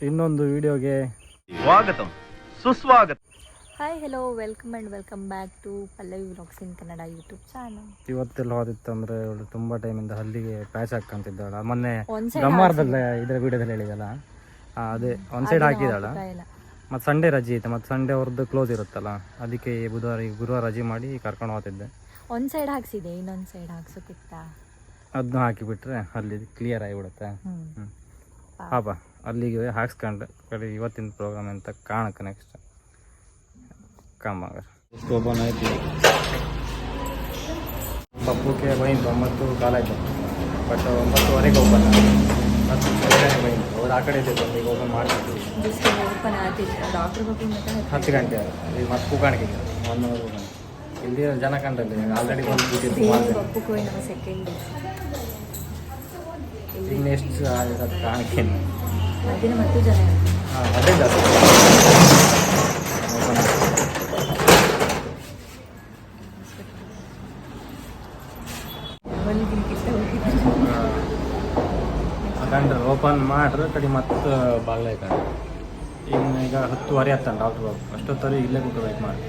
ಇನ್ನೊಂದು ವಿಡಿಯೋಗೆ ಸ್ವಾಗತ. ಸುಸ್ವಾಗತ. Hi hello welcome and welcome back to Pallavi vlogs in Kannada YouTube channel ಇವತ್ತೆಲ್ಲ ಹೋದಿತ್ತು ಅಂದ್ರೆ ಇವಳು ತುಂಬಾ ಟೈಮಿಂದ ಹಲ್ಲಿಗೆ ಪ್ಯಾಚ್ ಹಾಕಂತಿದ್ದಾಳ ಮೊನ್ನೆ ಗಮ್ಮಾರ್ದಲ್ಲ ಸೈಡ್ ಇದ್ರ ವಿಡಿಯೋದಲ್ಲಿ ಹೇಳಿದಲ್ಲ? ಆ, ಅದೇ ಒಂದ್ ಸೈಡ್ ಹಾಕಿದಾಳ? ಮತ್ತೆ ಸಂಡೇ ರಜೆ ಐತೆ ಮತ್ತೆ ಸಂಡೇ ಅವ್ರದ್ದು ಕ್ಲೋಸ್ ಇರುತ್ತಲ್ಲ ಅದಕ್ಕೆ ಬುಧವಾರ ಈ ಗುರುವಾರ ರಜೆ ಮಾಡಿ ಕರ್ಕೊಂಡು ಹೋಗ್ತಿದ್ದೆ. ಒಂದ್ ಸೈಡ್ ಹಾಕ್ಸಿದೆ ಇನ್ನೊಂದ್ ಸೈಡ್ ಹಾಕ್ಸೋಕಿತ್ತ? ಅದನ್ನ ಹಾಕಿಬಿಟ್ರೆ ಅಲ್ಲಿ ಕ್ಲಿಯರ್ ಆಗಿಬಿಡುತ್ತೆ. ಹ್ಮ್. ಹ್ಞೂ ಪಾಪ. ಅಲ್ಲಿಗೆ ಹಾಕ್ಸ್ಕೊಂಡೆ ಕಡೆ ಇವತ್ತಿನ ಪ್ರೋಗ್ರಾಮ್ ಅಂತ ಕಾಣಕ್ಕೆ ನೆಕ್ಸ್ಟ್ ಕಾಮಾಗ ಓಪನ್ ಆಯ್ತು ಪಪ್ಪುಗೆ ಬೈಂದು ಒಂಬತ್ತು ಕಾಲ ಆಯಿತು. ಬಟ್ ಒಂಬತ್ತುವರೆಗೆ ಓಪನ್ ಮತ್ತು ಬೈಂದು ಅವ್ರು ಆ ಕಡೆ ಇದ್ದಿದ್ದು ಈಗ ಓಪನ್ ಮಾಡ್ತಿದ್ವಿ ಹತ್ತು ಗಂಟೆ ಈಗ ಮತ್ತೆ ಕಾಣಿಕೆ ಒನ್ ಅವರ್ ಇಲ್ಲಿ ಜನ ಕಂಡಲ್ಲಿ ಆಲ್ರೆಡಿ ಬಂದು ಕೂತಿದ್ದು ಸೆಕೆಂಡ್ ಆಗಿರೋದು ಕಾಣಿಕೆ ಮಧ್ಯಾಹ್ನ ಮತ್ತು ಜನ ಹಾಂ ಅದೇ ಜಾಸ್ತಿ. ಓಪನ್ ಮಾಡ್ರ ಕಡಿ ಕಂಡ್ರೆ ಓಪನ್ ಮಾಡ್ರೆ ಕಡೆ ಮತ್ತೆ ಬಾಗ್ಲ ಇನ್ನು ಈಗ ಹತ್ತುವರೆ ಡಾಕ್ಟ್ರ್ ಬಾಬು ಅಷ್ಟೊತ್ತರಿ ಇಲ್ಲೇ ಕೂತು ವೆಯ್ಟ್ ಮಾಡಿ.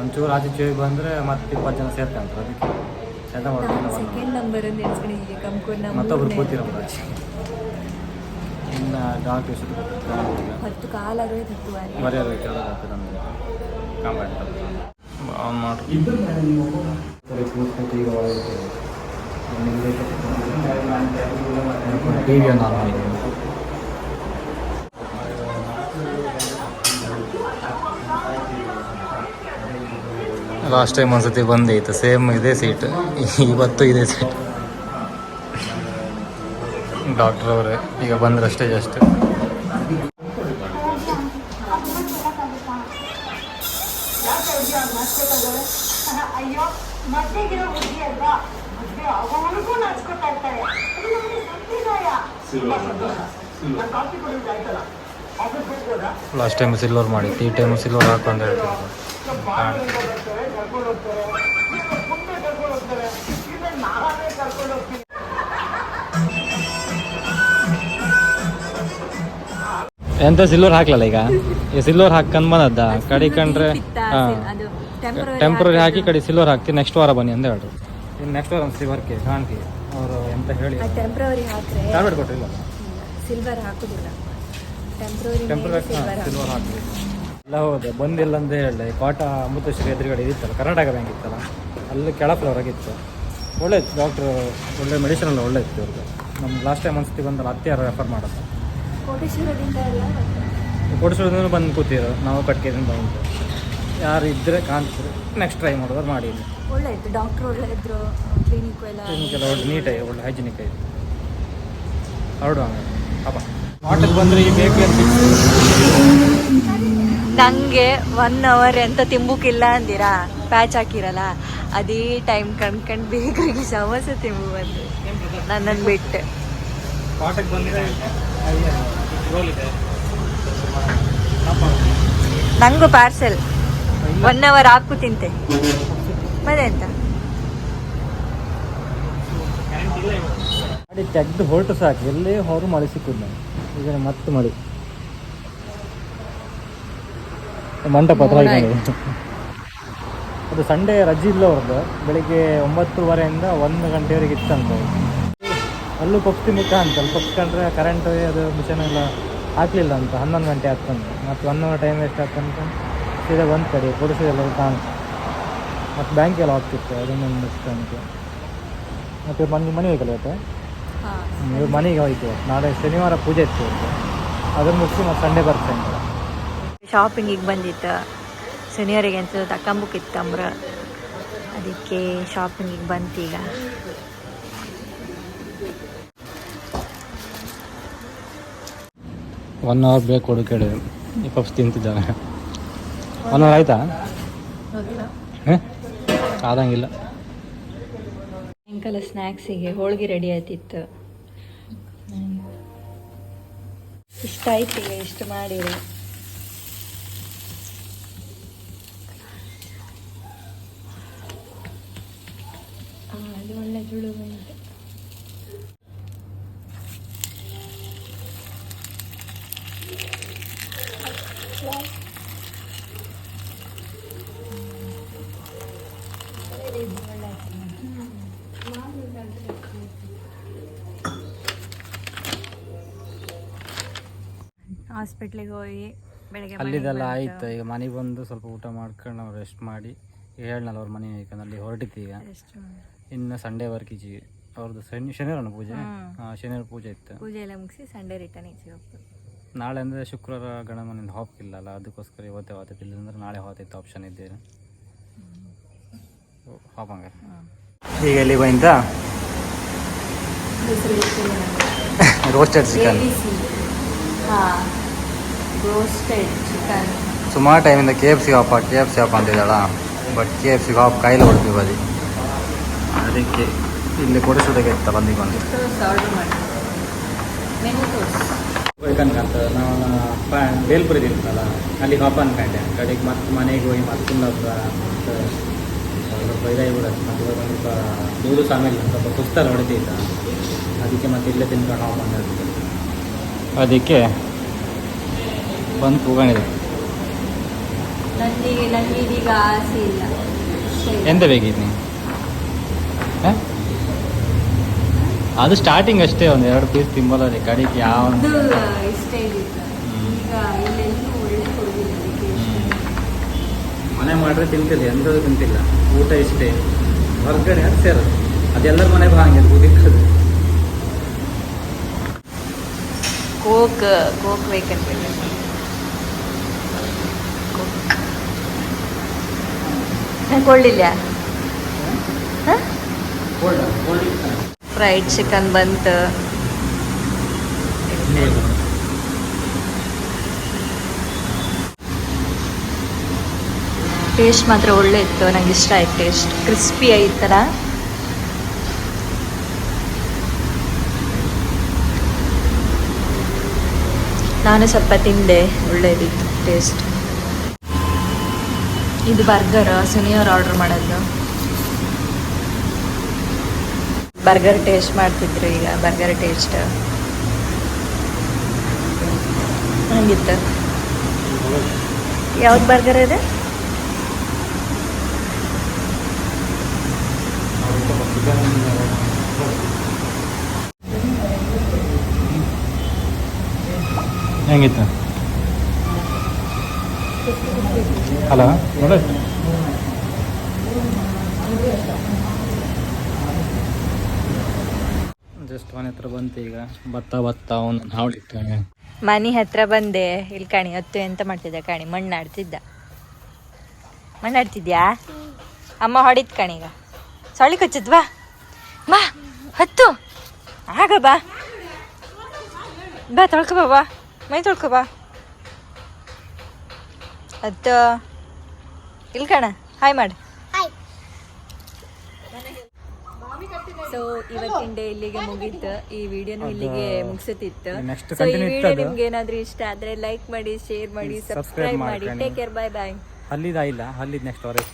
ಒಂಚೂರು ಆಚೆ ಚೇವಿ ಬಂದರೆ ಮತ್ತೆ ಇಪ್ಪತ್ತು ಜನ ಸೇರ್ತಾರೆ ಅದಕ್ಕೆ ಸೆಕೆಂಡ್ ನಂಬರ್ ಮತ್ತೊಬ್ರು ಕೂತಿರೋರು ಆಚೆ ಇನ್ನು ಡಾಕ್ಟ್ರ್ ಎಷ್ಟು ಹತ್ತು ಕಾಲಾರು ಹತ್ತುವರೆ ಮರ್ಯಾದೆ ಕೇಳೋದಾಗ್ತದೆ ನಮಗೆ ಕಾಂಪ್ಯಾಂಟ್ ಆನ್ ಮಾಡಿ ಈಗ ಟಿ ವಿಯನ್ನು ಆನ್ ಮಾಡಿದ್ದೀನಿ ಲಾಸ್ಟ್ ಟೈಮ್ ಒಂದ್ಸತಿ ಬಂದೈತೆ ಸೇಮ್ ಇದೇ ಸೀಟ್ ಇವತ್ತು ಇದೇ ಸೀಟ್ ಡಾಕ್ಟರ್ ಅವರೇ, ಈಗ ಜಸ್ಟ್ ಕುಡಿಯೋದು ಆಫೀಸ್ ಹೋಗ್ಬೋದಾ ಲಾಸ್ಟ್ ಟೈಮ್ ಸಿಲ್ವರ್ ಮಾಡಿತ್ತು ಈ ಟೈಮ್ ಸಿಲ್ವರ್ ಹಾಕು ಹೇಳ್ತೀನಿ ಎಂತ ಸಿಲ್ವರ್ ಹಾಕ್ಲಲ್ಲ ಈಗ? ಈ ಸಿಲ್ವರ್ ಹಾಕೊಂಡ್ ಬಂದದ್ದ? ಕಡಿ ಕಂಡ್ರೆ ಅದು ಟೆಂಪರರಿ ಟೆಂಪ್ರರಿ ಹಾಕಿ ಕಡಿ ಸಿಲ್ವರ್ ಹಾಕಿ ನೆಕ್ಸ್ಟ್ ವಾರ ಬನ್ನಿ ಅಂತ ಹೇಳ್ರು. ಇನ್ನು ನೆಕ್ಸ್ಟ್ ವಾರ ಸಿಲ್ವರ್ ಸಿಲ್ವರ್ಗೆ ಕಾಣ್ತಿ. ಅವರು ಎಂತ ಹೇಳಿ ಟೆಂಪ್ರರಿ ಹಾಕ್ರೆ ಟ್ಯಾಬ್ಲೆಟ್ ಕೊಟ್ಟಿಲ್ಲ? ಸಿಲ್ವರ್ ಹಾಕುದಿಲ್ಲ. ಟೆಂಪ್ರರಿ ಟೆಂಪ್ರರಿ ಸಿಲ್ವರ್ ಸಿಲ್ವರ್ ಹಾಕಿ ಎಲ್ಲ ಹೌದು. ಬಂದಿಲ್ಲ ಅಂತ ಹೇಳಿ. ಕೋಟ ಅಮೃತಶ್ರೀ ಎದುರುಗಡೆ ಇದಿತ್ತಲ್ಲ ಕರ್ನಾಟಕ ಬ್ಯಾಂಕ್ ಇತ್ತಲ್ಲ ಅಲ್ಲಿ ಕೆಳ ಫ್ಲೋರ್ ಆಗಿತ್ತು ಒಳ್ಳೆ ಡಾಕ್ಟ್ರು ಒಳ್ಳೆ ಮೆಡಿಸಿನ್ ಎಲ್ಲ ಒಳ್ಳೆ ಇತ್ತು ಇವ್ರದ್ದು ನಮ್ಮ ಲಾಸ್ಟ್ ಟೈಮ್ ಅನ್ಸ್ತಿ ಬಂದಲ್ಲ ಹತ್ತಿ ಯಾರು ರೆಫರ್ ಮಾಡೋದು. ಕೋಟೇಶ್ವರದಿಂದ ಎಲ್ಲ ಬಂದು ಕೂತಿರೋ ನಾವು ಕಟ್ಕೆದಿಂದ ಬಂದು. ಯಾರು ಇದ್ದರೆ ಕಾಣ್ತಾರೆ ನೆಕ್ಸ್ಟ್ ಟ್ರೈ ಮಾಡೋದು ಮಾಡಿ ಒಳ್ಳೆ ಇತ್ತು ಡಾಕ್ಟರ್ ಒಳ್ಳೆ ಇದ್ರು ಕ್ಲಿನಿಕ್ ಎಲ್ಲ ಕ್ಲಿನಿಕ್ಕೆಲ್ಲ ಒಳ್ಳೆ ನೀಟಾಗಿ ಒಳ್ಳೆ ಹೈಜಿನಿಕ್ ಆಯಿತು ಹೊರಡು ಹಂಗೆ ಪಾಪ. ಆಟಕ್ಕೆ ಬಂದರೆ ಈ ಬೇಕು ಅಂತ ನಂಗೆ ಒನ್ ಅವರ್ ಎಂತ ತಿಂಬುಕಿಲ್ಲ ಅಂದಿರಾ? ಪ್ಯಾಚ್ ಹಾಕಿರಲ್ಲ? ಅದೇ ಟೈಮ್ ಕಣ್ಕಂಡು ಬೇಕರಿಗೆ ಸಮಸ್ಯೆ ತಿಂಬು ಬಂದು. ನನ್ನನ್ನು ಬಿಟ್ಟು. ಪಾಠಕ್ಕೆ ಬಂದರೆ ನಂಗೂ ಪಾರ್ಸೆಲ್ ಒನ್ ಅವರ್ ಹಾಕು ತಿಂತೆ. ಮತ್ತೆ ಎಂತ ತೆಗ್ದು ಹೊರಟು ಸಾಕು. ಎಲ್ಲೇ ಹೊರ ಮಳೆ ಸಿಕ್ಕುದು ನಾವು ಈಗ ಮತ್ತೆ ಮಳೆ. ಮಂಟಪ ಹತ್ರ ಅದು ಸಂಡೇ ರಜೆ ಇಲ್ಲ ಅವ್ರದ್ದು ಬೆಳಿಗ್ಗೆ ಒಂಬತ್ತುವರೆಯಿಂದ ಒಂದು ಗಂಟೆವರೆಗೆ ಇತ್ತಂತೆ ಅಲ್ಲೂ ಪಕ್ಷಿ ಮುಖ ಅಂತ ಅಲ್ಲಿ ಪಕ್ಷಿಕೊಂಡ್ರೆ ಕರೆಂಟ್ ಅದು ಮಿಷನ್ ಎಲ್ಲ ಹಾಕ್ಲಿಲ್ಲ ಅಂತ ಹನ್ನೊಂದು ಗಂಟೆ ಆಗ್ತಂತೆ ಮತ್ತು ಒನ್ ಅವರ್ ಟೈಮ್ ವೇಸ್ಟ್ ಆಗ್ತಂತ ಸೀದಾ ಒಂದು ಕಡೆ ಕೊಡಿಸಿದೆಲ್ಲ ಕಾಣಿಸ್ತು ಮತ್ತು ಬ್ಯಾಂಕೆಲ್ಲ ಹೋಗ್ತಿತ್ತು ಅದನ್ನೊಂದು ಅಂತ ಮತ್ತು ಮನೆ ಮನೆ ಹೋಗಲ್ಲ ಇವತ್ತು? ಇವ್ರು ಮನೆಗೆ ಹೋಯ್ತು. ನಾಳೆ ಶನಿವಾರ ಪೂಜೆ ಇತ್ತು ಅದನ್ನ ಮುಗಿಸಿ ಮತ್ತು ಸಂಡೇ ಬರ್ತೇನೆ ಶಾಪಿಂಗಿಗೆ ಬಂದಿತ್ತು. ಶನಿವಾರಿಗೆ ಅಂತ ತಕ್ಕಂಬುಕ್ಕಿತ್ತು ಅಂಬ್ರ. ಅದಕ್ಕೆ ಶಾಪಿಂಗಿಗೆ ಬಂತೀಗ ಒನ್ ಅವರ್ ಬೇಕು ಕೊಡು ಕೇಳಿ ಈ ಪಪ್ಸ್ ತಿಂತಿದ್ದಾನೆ ಒನ್ ಅವರ್ ಆಯ್ತಾ ಆದಂಗಿಲ್ಲ ಸಾಯಂಕಾಲ ಸ್ನ್ಯಾಕ್ಸಿಗೆ ಹೋಳಿಗೆ ರೆಡಿ ಆಯ್ತಿತ್ತು ಇಷ್ಟ ಆಯ್ತು ಈಗ ಇಷ್ಟು ಮಾಡಿರಿ ಅದು ಒಳ್ಳೆ ಜುಳು ಬಂತು. ಹಾಸ್ಪಿಟ್ಲಿಗೆ ಹೋಗಿ ಬೆಳಗ್ಗೆ ಅಲ್ಲಿದೆಲ್ಲ ಆಯ್ತು. ಈಗ ಮನೆಗೆ ಬಂದು ಸ್ವಲ್ಪ ಊಟ ಮಾಡ್ಕೊಂಡು ನಾವು ರೆಸ್ಟ್ ಮಾಡಿ ಹೇಳ್ನಲ್ಲ ಅವ್ರ ಮನೆ ಯಾಕಂದ್ರೆ ಅಲ್ಲಿ ಹೊರಟಿತ್ತೀಗ ಈಗ. ಇನ್ನು ಸಂಡೇ ವರ್ಕ್ ಈಜಿ ಅವ್ರದ್ದು ಶನಿ ಶನಿವಾರ ಪೂಜೆ? ಹಾಂ ಶನಿವಾರ ಪೂಜೆ ಇತ್ತು. ಪೂಜೆ ಎಲ್ಲ ಮುಗಿಸಿ ಸಂಡೇ ರಿಟರ್ನ್ ನಾಳೆ ಅಂದರೆ ಶುಕ್ರವಾರ ಗಣಮನಿಂದ ಅಲ್ಲ ಅದಕ್ಕೋಸ್ಕರ ಇವತ್ತೇ ಹೋಗ್ತೈತೆ ಇಲ್ಲಂದ್ರೆ ನಾಳೆ ಹೋಗ್ತೈತೆ ಆಪ್ಷನ್ ಇದ್ದೀರ ಹಾಪ್ ಹಂಗಾರೆ. ಈಗ ಎಲ್ಲಿ ಬಂದ ರೋಸ್ಟೆಡ್ ಚಿಕನ್ ಹಾಂ. ರೋಸ್ಟೆಡ್ ಚಿಕನ್ ಸುಮಾರು ಟೈಮಿಂದ ಕೆ ಎಫ್ ಸಿ ಹಾಪ ಕೆ ಎಫ್ ಸಿ ಹಾಪ ಅಂತಿದ್ದಾಳ. ಬಟ್ ಕೆ ಎಫ್ ಸಿ ಹಾಪ್ ಕೈಲಿ ಹೊಡ್ತೀವಿ ಬದಿ ಅದಕ್ಕೆ ಇಲ್ಲಿ ಕೊಡಿಸೋದಕ್ಕೆ ಇತ್ತ ಬಂದಿಗೆ ಬಂದು. ತೋರಿಸಿ ಬೇಕನ್ಕಂತ ನಾವು ಬೇಲ್ಪುರಿ ತಿಂತಲ್ಲ ಅಲ್ಲಿ ಹಾಪ ಅನ್ಕೊಂಡೆ ಕಡೆಗೆ ಮತ್ತೆ ಮನೆಗೆ ಹೋಗಿ ಮತ್ತೆ ಕುಂದಾಪುರ ಮತ್ತು ಸ್ವಲ್ಪ ಇದಾಗಿಬಿಡತ್ತೆ ಮತ್ತೆ ಇವಾಗ ಸ್ವಲ್ಪ ದೂರು ಸಾಮೇಲೆ ಸ್ವಲ್ಪ ಸುಸ್ತಾರೆ ಹೊಡೆದಿದ್ದ ಅದಕ್ಕೆ ಮತ್ತೆ ಇಲ್ಲೇ ತಿನ್ಕೊಂಡು ಹಾಪ್ ಅದಕ್ಕೆ ಬಂದು ಕೂಗಾಣಿದೆ. ನನಗೆ ನನಗೆ ಇದೀಗ ಆಸೆ ಇಲ್ಲ. ಇಷ್ಟ ಇಲ್ಲ. ಎಂತ ಬೇಕಿತ್ತು ನೀವು ಅದು ಸ್ಟಾರ್ಟಿಂಗ್ ಅಷ್ಟೇ ಒಂದು ಎರಡು ಪೀಸ್ ತಿಂಬಲ್ಲ ರೀ ಕಡೆಗೆ ಯಾವ ಇಷ್ಟ ಇದ್ದಿತ್ತು ಈಗ ಇಲ್ಲೆಲ್ಲೂ ಒಳ್ಳೆ ಕೊಡೋದಿಲ್ಲ ಅದಕ್ಕೆ ಮನೆ ಮಾಡ್ರೆ ತಿಂತಿಲ್ಲ ಎಂದೂ ತಿಂತಿಲ್ಲ. ಊಟ ಇಷ್ಟೇ. ಹೊರಗಡೆ ಅದು ಸೇರೋದು ಅದೆಲ್ಲರ ಮನೆ ಹಾಗೆ ಕೂದಿರ್ತದೆ ಕೋಕ್ ಕೋಕ್ ಬೇಕಂತ. ಕೊಳ್ಳಿಲ್ಲ ಫ್ರೈಡ್ ಚಿಕನ್ ಬಂತು. ಟೇಸ್ಟ್ ಮಾತ್ರ ಒಳ್ಳೆ ಇತ್ತು ನಂಗೆ ಇಷ್ಟ ಆಯ್ತು ಟೇಸ್ಟ್ ಕ್ರಿಸ್ಪಿ ಈ ಥರ ನಾನು ಸ್ವಲ್ಪ ತಿಂದೆ ಒಳ್ಳೇದಿತ್ತು ಟೇಸ್ಟ್ ಇದು ಬರ್ಗರ್ ಸುನಿಯವ್ರು ಆರ್ಡರ್ ಮಾಡೋದು. ಬರ್ಗರ್ ಟೇಸ್ಟ್ ಮಾಡ್ತಿದ್ರು ಈಗ, ಬರ್ಗರ್ ಟೇಸ್ಟ್ ಹಂಗಿತ್ತು. ಯಾವ್ದು ಬರ್ಗರ್ ಇದೆ? ಹೆಂಗಿತ್ತು? ಹಲೋ ನೋಡ. ಜಸ್ಟ್ ಮನೆ ಹತ್ರ ಬಂತು ಈಗ. ಭತ್ತ ಭತ್ತ ಒಂದು ಹಾವಳಿಟ್ಟಾನೆ. ಮನೆ ಹತ್ರ ಬಂದೆ. ಇಲ್ಲಿ ಕಾಣಿ ಹತ್ತು ಎಂತ ಮಾಡ್ತಿದ್ದ ಕಾಣಿ? ಮಣ್ಣು ಆಡ್ತಿದ್ದ. ಮಣ್ಣು ಆಡ್ತಿದ್ಯಾ? ಅಮ್ಮ ಹೊಡಿತ್ ಕಾಣಿ ಈಗ. ಸೊಳ್ಳಿ ಕಚ್ಚದ್ವಾ ಬಾ ಹತ್ತು. ಆಗ ಬಾ. ಬಾ ತೊಳ್ಕೊ ಬಾ ಬಾ. ಮೈ ತೊಳ್ಕೊ ಬಾ. ಹತ್ತು. ಇಲ್ಲಿ ಕಣ. ಹಾಯ್ ಮಾಡಿ. ಸೊ ಇವತ್ತಿನ ಡೇ ಇಲ್ಲಿಗೆ ಮುಗೀತು. ಈ ವಿಡಿಯೋನು ಇಲ್ಲಿಗೆ ಮುಗಿಸುತ್ತಿತ್ತು ಸೊ ಈ ವಿಡಿಯೋ. ನಿಮ್ಗೆ ಏನಾದ್ರೂ ಇಷ್ಟ ಆದ್ರೆ ಲೈಕ್ ಮಾಡಿ ಶೇರ್ ಮಾಡಿ subscribe ಸಬ್ಸ್ಕ್ರೈಬ್ ಮಾಡಿ. ಟೇಕ್ ಕೇರ್ ಬೈ ಬಾಯ್ ಅಲ್ಲಿದ ಇಲ್ಲ? ಅಲ್ಲಿ ನೆಕ್ಸ್ಟ್ ಅವರೇ